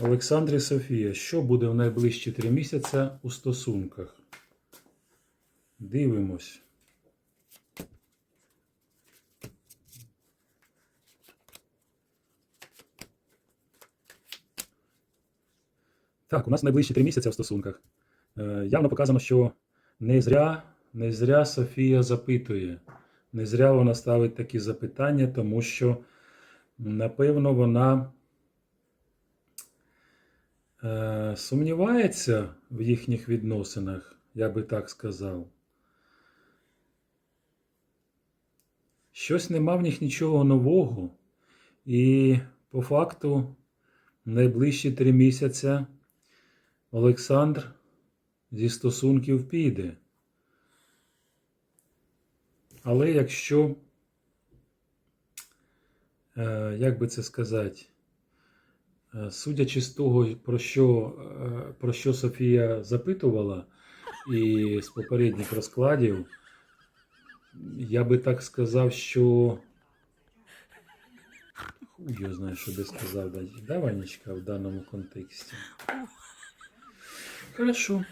Олександр і Софія, що буде в найближчі три місяці у стосунках? Дивимось. Так, у нас найближчі три місяці в стосунках. Е, явно показано, що не зря, не зря Софія запитує. Не зря вона ставить такі запитання, тому що, напевно, вона сумнівається в їхніх відносинах, я би так сказав. Щось нема в них нічого нового. І по факту, найближчі три місяці Олександр зі стосунків піде. Але якщо, е, як би це сказати, е, судячи з того, про що, е, про що Софія запитувала, і з попередніх розкладів, я би так сказав, що. Хуй я знаю, що би сказав, да, Ванечка, в даному контексті. Хорошо.